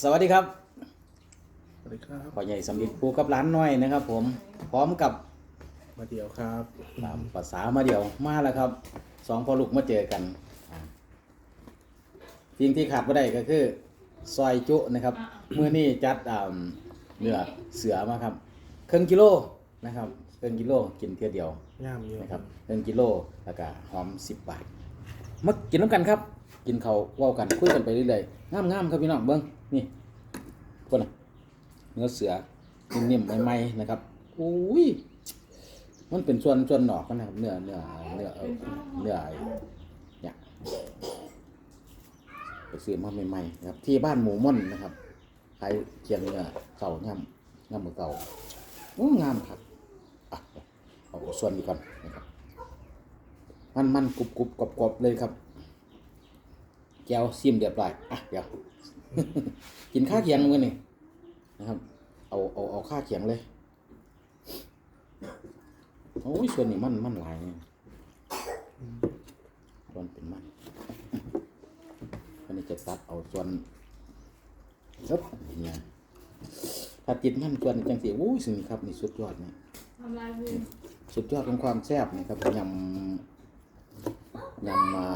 สวัสดีครับสวัสดีครับพ่อใหญ่สำลิดปูกับร้านน้อยนะครับ ผม พร้อมกับมาเดียวครับตามภาษามาเดียวมาแล้วครับสองพ่อลูกมาเจอกันอ่าสิ่งที่ขาดไม่ได้ก็คือ ซอยจุนะครับมื้อนี้จัดอ่าเนื้อเสือมาครับครึ่งกิโลนะครับครึ่งกิโลกินเทียเดียวย่ามเยอะนะครับหนึ่งกิโลแล้วก็หอมสิบบาท มากินน้ำกันครับ กินเขาวเว้ากันคุยกันไปเรื่อยๆงามงามๆครับพี่น้องเบิ้งนี่คนน่ะเนื้อเสือนิ่มๆใหม่ๆนะครับอุ้ยมันเป็นส่วนส่วนหนอกนะครับเนื้อเนื้อเนื้อเนื้อเนี่ยไปซื้อมาใหม่ๆนะครับ ที่บ้านหมูม่อนนะครับขายเคียงเนื้อเก่าย่ำย่ำมือเก่าโอ้งามครับอะเอาส่วนนี้ก่อนนะครับ มันมันกรุบกรุบกรอบกรอบเลยครับแก้วซิมเรียบร้อยอะเดี๋ยวกินข้าวเคียงมือนี่นะครับ เอาเอาเอาข้าวเคียงเลยโอ้ยส่วนนี้มันมันหลายนี่ส่วนเป็นมันอันนี้จะตัดเอาส่วนครับเนี่ยถ้าติดมันส่วนจังสีโอ้ยสิ่งนี้ครับนี่สุดยอดเนี่ยทำลายพื้นสุดยอดของความแซ่บนะครับยำ ยำมา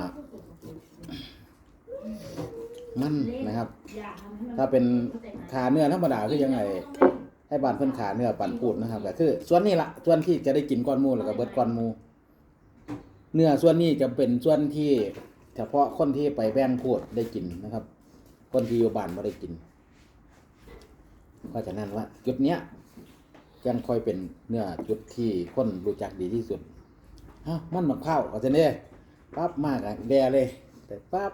มันนะครับ ถ้าเป็นขาเนื้อธรรมดาคือยังไงให้บานเพิ่นขาเนื้อปั่นปูดนะครับก็คือส่วนนี้ละส่วนที่จะได้กินก้อนมูแล้วก็เบิดก้อนมู เนื้อส่วนนี้จะเป็นส่วนที่เฉพาะคนที่ไปแบ่งพูดได้กินนะครับ คนที่อยู่บ้านไม่ได้กินเพราะฉะนั้นว่าจุดเนี้ยยังค่อยเป็นเนื้อจุดที่คนรู้จักดีที่สุดฮะมันมะพร้าวก็จะเนี่ย ปั๊บมากอะแดเลย แต่ปั๊บ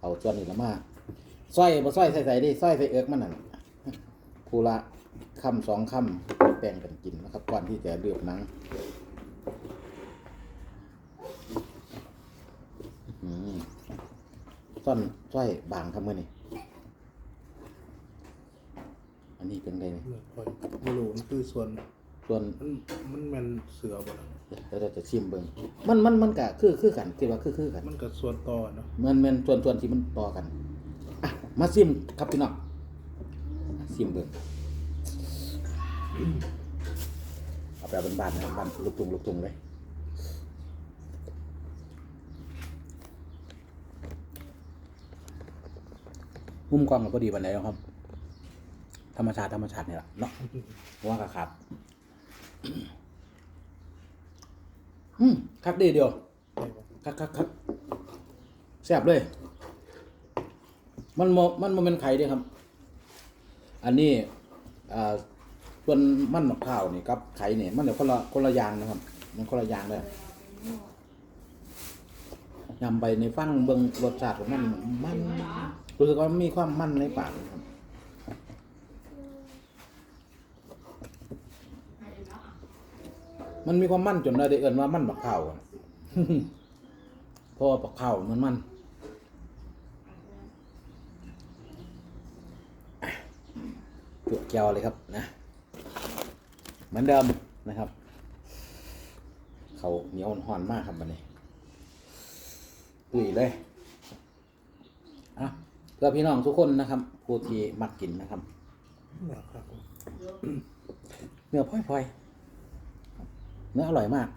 เอาส่วนนี้ละมาสร้อยบ่สร้อยใส่ใส่ดิสร้อยใส่เอิกมันนั่นคูละคำสองคำแบ่งกันกินนะครับ ก่อนที่จะเลือกหนังอืมซ่อนสร้อยบางครับมื่อนี่อันนี้เป็นไงเมื่ยไม่รู้มันคือส่วน ส่วนมันมันแมันเสือบ่ล่ะเดี๋ยวเราจะชิมเบิ่งมันมันมันกะคือคือกันคิดว่าคือคือกันมันกับส่วนต่อเนาะเหมือนเหมือนส่วนส่วนที่มันต่อกันอะมาชิมครับพี่น้องชิมเบิ่งเอาแบบบานๆนะบานลูกตุงลูกตุงเลยมุมกล้องก็พอดีวันไหนแล้วครับ ธรรมชาติธรรมชาตินี่แหละเนาะว่ากะครับ อืมคักดีเดียวคักคักคักแซ่บเลย มันโมมันโมเป็นไข่ด้ครับ อันนี้อ่าส่วนมันมะพร้าวนี่กับไข่เนี่ยมันเดี๋ยวคนละคนละอย่างนะครับ มันคนละอย่างเลยยำไปในฟังเบิ่งรสชาติของมันมันรู้สึกว่ามีความมันในปากครับ มันมีความมันจนเราได้เอิ้นว่ามันบักข้าวอะเพราะว่าบักข้าวมันมันอะจุดแก้วเลยครับนะ เหมือนเดิมนะครับ เขาเหนียวห่อนมากครับวันนี้ตุยเลยอะเพื่อพี่น้องทุกคนนะครับผู้ที่มักกินนะครับนะครับเนื้อพลอยๆ เนื้ออร่อยมาก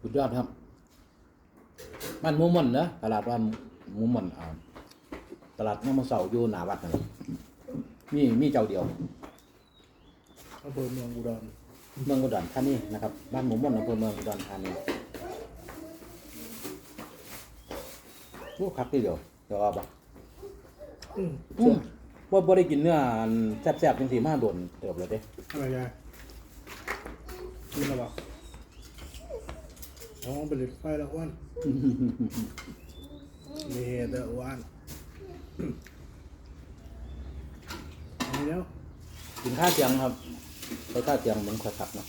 สุดยอดครับบ้านหมูหม่อนเนอะตลาดบ้านหมูหม่อนอ่าตลาดน้ำมันเสาอยู่หนาวัดนะมีมีเจ้าเดียวอำเภอเมืองอุดรเมืองอุดรธานีนะครับ บ้านหมูหม่อนอำเภอเมืองอุดรธานีโอ้ครับทีเดียวเดี๋ยวเอาปะ อืมอืมว่าบ่ได้กินเนื้ออันแซ่บๆจังสีมาโดนเติบเลยเด้อะไรยายกินแล้วปะอ๋อไปเล็ดไฟแล้วอ้วนมีเหตุแล้วอ้วนอันนี้แล้วกินข้าวเตียงครับไปข้าวเตียงเหมือนขวดขับเนาะ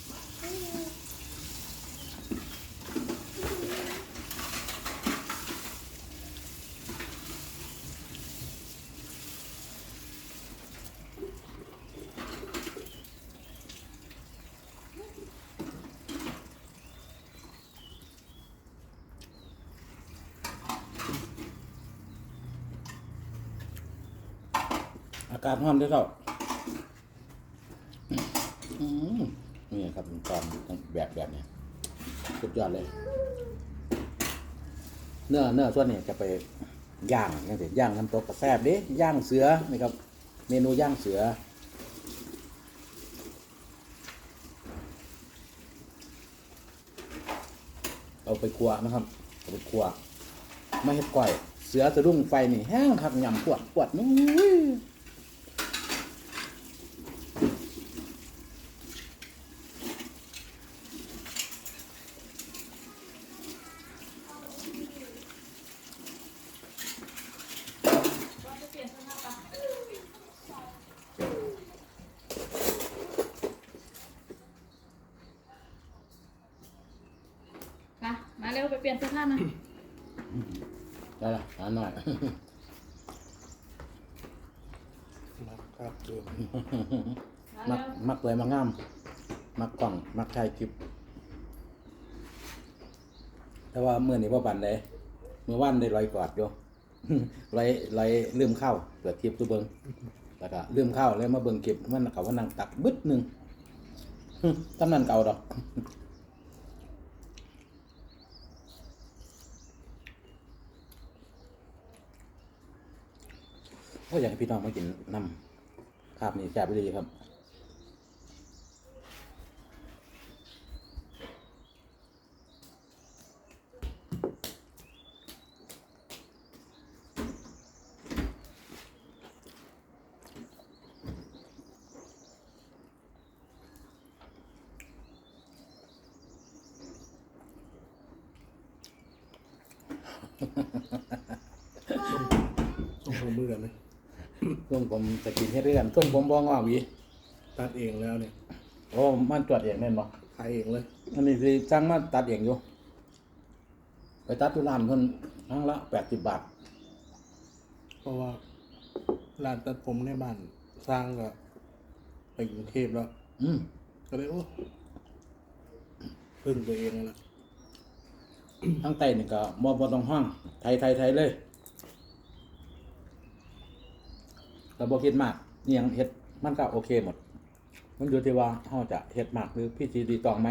กาศร้อนด้วยเจ้าอืมนี่ครับตอนแบบแบบเนี้ยสุดยอดเลย เนื้อเนื้อส่วนนี้จะไปย่างยังสิย่างน้ำตกกระแซบดิย่างเสือนี่ครับ เมนูย่างเสือเอาไปครัวนะครับเอาไปครัวไม่เห็ดก่อย เสือสะดุ้งไฟนี่แห้งคักยำปวดปวดนู้ย มามาเร็วไปเปลี่ยนเสื้อผ้ามาได้ละหาหน่อยนะครับเดิมมามักเร็วมักเลยมางาม มักกล่อง มักชายคลิป แต่ว่าเมื่อนี้พ่ปันเลยเมื่อวานได้ลอยกอดอยู่ลอยลอยลืมเข้าเปิดคลิปตัวเบิงแล้วก็ลืมเข้าแล้วมาเบิงคลิปมันเขาว่านั่งตักบึดหนึ่งตำนานเก่าดอก ก็อยากให้พี่น้องมากินน้ำครับนี่แซ่บดีครับส่งผมมือกันไห มต้มผมจะกินให้เรื่อนต้มผมบองอ่าหวีตัดเองแล้วเนี่ยโอ้มันตรวจเองแน่นบ่ขายเองเลยอันนี้สิจ้างมาตัดเองอยู่ ไปตัดที่ร้านเพิ่นครั้งละแปดสิบบาท เพราะว่าร้านตัดผมในบ้านสร้างก็ไปกรุงเทพแล้วอืมก็เลยโอ้พึ่งตัวเองนั่นแหละทั้งไตนี่ก็บ่บ่ต้องห้องไทยไทยไทยเลย ก็บ่คิดมากนี่ยังเฮ็ดมันก็โอเคหมด มันอยู่ที่ว่าเฮาจะเฮ็ดมากหรือพิธีดีตองไหม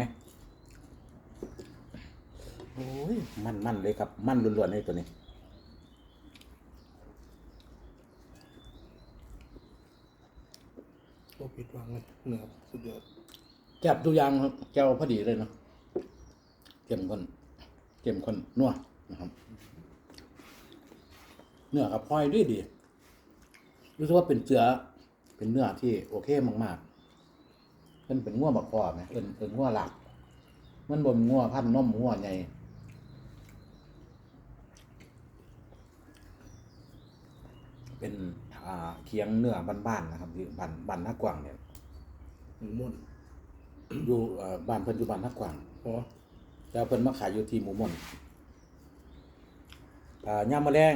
โอ้ยมันมันเลยครับ มันล้วนๆเลยตัวนี้โอ้ผิดหวังเลยเหนือสุดยอดแก็บตัวอย่างครับแก้วพอดีเลยเนาะเข้มข้นเข้มข้นนัวนะครับ เนื้อกับพลอยดีดี รู้สึกว่าเป็นเสือเป็นเนื้อที่โอเคมากๆเป็นเป็นง่วบักพอไหมเป็นเป็นง่วหลัก มันบนง่วพันนมง่วใหญ่เป็นอ่าเคียงเนื้อบ้านๆนะครับที่บ้านบ้านนักกว่างเนี่ยหมูม่วนอยู่เอ่อบ้านเพิ่นอยู่บ้านนักกว่างเพราะแต่เพิ่นมาขายอยู่ที่หมู่ม่อนอ่าย่ามแมลง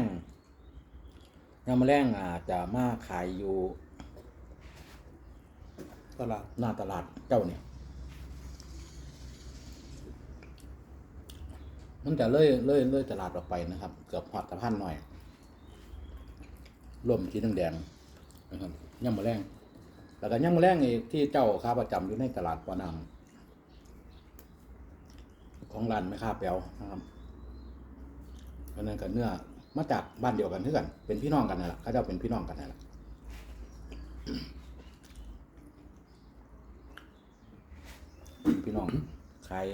ย่ามแมลงอ่าจะมาขายอยู่ตลาดหน้าตลาดเจ้าเนี่ยมันจะเลยเลยเลยตลาดออกไปนะครับ เกือบหอดสะพานหน่อยร่มสีแดงๆนะครับย่ามแมลงแล้วก็ย่ามแมลงอีกที่เจ้าค้าประจำอยู่ในตลาดปานางของร้านไม่ค้าแปลวนะครับเพราะนั้นกับเนื้อ มาจากบ้านเดียวกันคือกัน เป็นพี่น้องกันนั่นแหละเขาเจ้าเป็นพี่น้องกันนั่นแหละพี่น้องขาย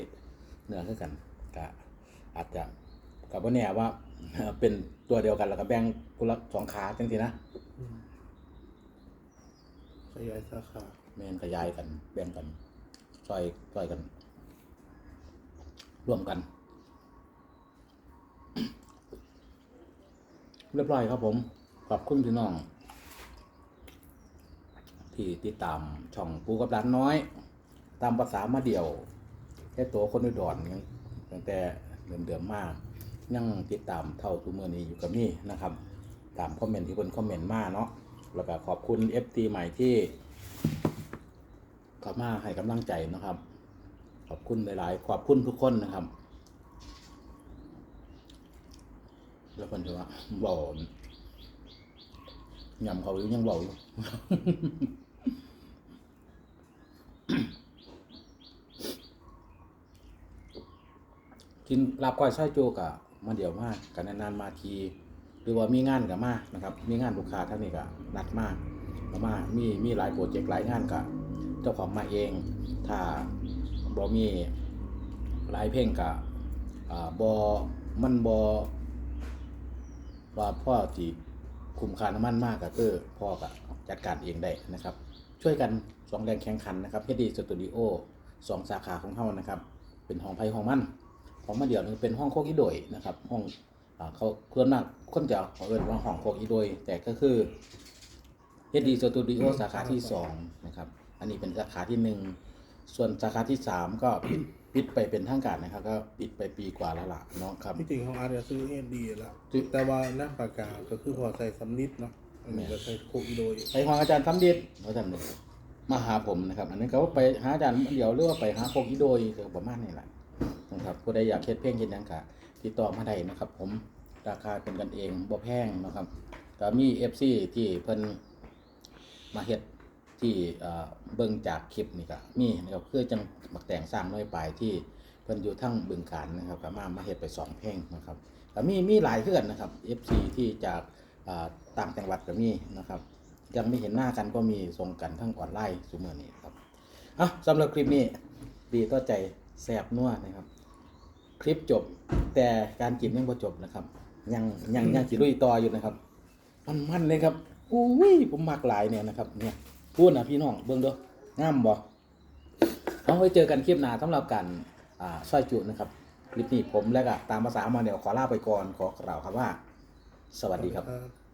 เนื้อคือกันก็อาจจะกับว่าเนี่ยว่า เป็นตัวเดียวกันแล้วก็แบ่งคนละสองขาจังทีนะขยายสาขาแม่นขยายกัน แบ่งกันซอยซอยกัน ร่วมกัน เรียบร้อยครับผม ขอบคุณพี่น้อง ที่ติดตามช่องปูกับร้านน้อย ตามภาษามาเดี่ยวแค่ตัวคนอุดรยังตั้งแต่เดิมเดิมๆมากยังติดตามเท่าทุกเมื่อนี้อยู่กับนี่นะครับ ตามคอมเมนต์ที่เพิ่นคอมเมนต์มาเนาะแล้วก็ขอบคุณ FT ใหม่ที่เข้ามาให้กำลังใจนะครับ ขอบคุณหลาย ๆ ขอบคุณทุกคนนะครับ แล้วคนจะว่าบอกยำเขาอยู่ยังบาอยู่กินลาบก้อยไส้โจกะมาเดี๋ยวมากกันนานๆมาที หรือว่ามีงานกับมานะครับ มีงานลูกค้าท่านนี้ก็นัดมากมามามีมีหลายโปรเจกต์หลายงานกับเจ้าของมาเอง ถ้าบ่มีหลายเพลงกับบอมันบอ ว่าพ่อที่คุมคาน้ำมันมากก็คือพ่อก็จัดการเองได้นะครับ ช่วยกันสองแรงแข่งขันนะครับเฮดีสตูดิโอสองสาขาของเขานะครับ เป็นห้องไพ่ห้องมันของมาเดียวนึงเป็นห้องโคกอีโดยนะครับห้องเขาเคลื่อนมากคนจะเขาเอิ้นว่าห้องโคกอีโดย แต่ก็คือเฮดีสตูดิโอสาขาที่สองนะครับ อันนี้เป็นสาขาที่หนึ่งส่วนสาขาที่สามก็ปิด ปิดไปเป็นทางการนะครับ ก็ปิดไปปีกว่าแล้วล่ะเนาะครับ ที่จริงของอาร์ตจะซื้อเอ็นดีแล้วซื้อ แต่ว่าหน้าปากกาก็คือพอใส่สำนิดเนาะอันนี้ก็ใส่โคอีโดย ไปของอาจารย์ทำดิษอาจารย์มาหาผมนะครับ อันนี้เขาไปหาอาจารย์เดี๋ยวหรือว่าไปหาโคกอีโดยก็ประมาณนี้แหละนะครับผู้ใดอยากเฮ็ดเพลงเฮ็ดหยังกะติดต่อมาได้นะครับ ผมราคาเป็นกันเองบ่แพงนะครับก็มี FC ที่เพิ่นมาเฮ็ด ที่เอ่อเบิ่งจากคลิปนี่ก็มีนะครับคือจังบักแต่งสร้างน้อยปลายที่เพิ่นอยู่ทั้งบึงการนะครับก็มามาเฮ็ดไปสองเพลงนะครับก็มีมีหลายเพื่อนนะครับ FC ที่จากต่างจังหวัดก็มีนะครับ ยังไม่เห็นหน้ากันก็มีส่งกันทั้งออนไลน์สุเมื่อนี้ครับอะสำหรับคลิปนี้ดีต่อใจแสบนัวนะครับ คลิปจบแต่การกินยังบ่จบนะครับ ยังยังยังสิลุยต่ออยู่นะครับ มันมันเลยครับอุ้ยผมมักหลายเนี่ยนะครับเนี่ย พูดนะพี่น้องเบิ่งด้องามบ่เอาไว้เจอกันคลิปหน้าสำหรับการอ่าซอยจุนะครับคลิปนี้ผมและก็ตามภาษามาเดี๋ยวขอลาไปก่อนขอกล่าวครับว่า สวัสดีครับครับ